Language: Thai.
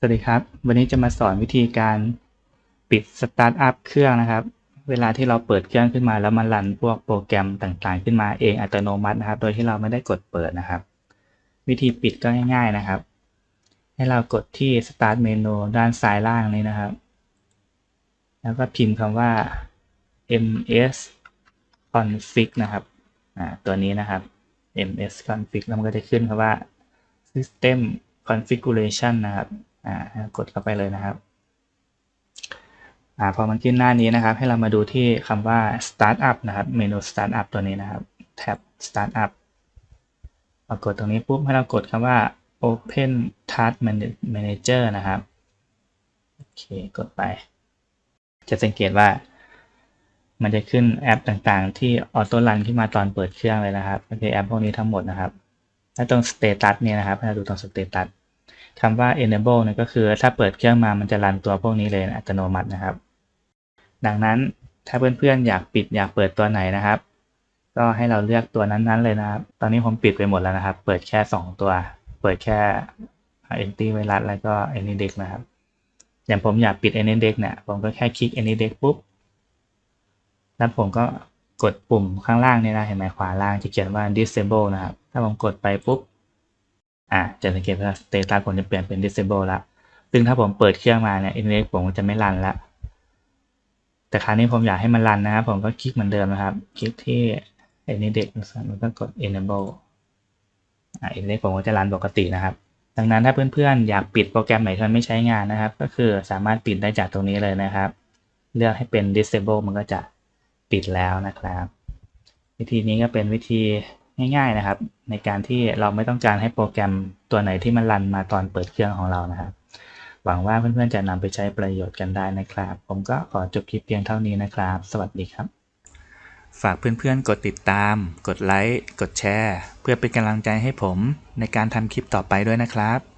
สวัสดีครับ วันนี้จะมาสอนวิธีการปิดสตาร์ทอัพเครื่องนะครับ เวลาที่เราเปิดเครื่องขึ้นมาแล้วมันรันพวกโปรแกรมต่างๆ ขึ้นมาเองอัตโนมัตินะครับ โดยที่เราไม่ได้กดเปิดนะครับ วิธีปิดก็ง่าย ๆนะครับ ให้เรากดที่ start menu ด้านซ้ายล่างนี้นะครับ แล้วก็พิมพ์คำว่า ms config นะครับตัวนี้นะครับ ms config แล้วมันก็จะขึ้นคำว่า system configuration นะครับ อ่ากดเข้าไปเลยนะครับอ่าพอมันขึ้นหน้านี้นะครับ ให้เรามาดูที่คำว่า startup นะครับ เมนู startup ตัวนี้นะครับ แท็บ startup พอกดตรงนี้ปุ๊บให้เรากดคำว่า open task manager นะครับ โอเค กดไป จะสังเกตว่า มันจะขึ้นแอปต่างๆ ที่ออโต้รันขึ้นมาตอนเปิดเครื่องเลยนะครับก็คือแอปพวกนี้ทั้งหมดนะครับถ้าตรง status เนี่ยนะครับให้เราดูตรง status คำว่า enable เนี่ยก็คือถ้าเปิดเครื่องมามันจะรันตัวพวกนี้เลยอัตโนมัตินะครับ ดังนั้นถ้าเพื่อนๆอยากปิดอยากเปิดตัวไหนนะครับ ก็ให้เราเลือกตัวนั้นๆเลยนะครับ ตอนนี้ผมปิดไปหมดแล้วนะครับ เปิดแค่ 2 ตัว เปิดแค่ anti virus แล้วก็ anydex นะครับ อย่างผมอยากปิด anydex เนี่ยผมก็แค่คลิก anydex ปุ๊บ แล้วผมก็กดปุ่มข้างล่างนี่นะเห็นไหมขวาล่างจะเขียนว่า disable นะครับ ถ้าผมกดไปปุ๊บ อ่าจะสังเกตว่า status ผมจะเปลี่ยนเป็น disable แล้ว ซึ่งถ้าผมเปิดเครื่องมาเนี่ย index ผมจะไม่รันแล้ว แต่คราวนี้ผมอยากให้มันรันนะครับ ผมก็คลิกเหมือนเดิมนะครับ คลิกที่ index มันก็กด enable อ่า index ผมก็จะรันปกตินะครับ ดังนั้นถ้าเพื่อนๆ อยากปิดโปรแกรมไหนที่มันไม่ใช้งานนะครับ ก็คือสามารถปิดได้จากตรงนี้เลยนะครับ เลือกให้เป็น disable มันก็จะปิดแล้วนะครับ วิธีนี้ก็เป็นวิธี ง่ายๆนะครับ ในการที่เราไม่ต้องการให้โปรแกรมตัวไหนที่มันรันมาตอนเปิดเครื่องของเรานะครับ หวังว่าเพื่อนๆจะนำไปใช้ประโยชน์กันได้นะครับ ผมก็ขอจบคลิปเพียงเท่านี้นะครับ สวัสดีครับ ฝากเพื่อนๆ กดติดตาม กดไลค์ กดแชร์ เพื่อเป็นกำลังใจให้ผมในการทำคลิปต่อไปด้วยนะครับ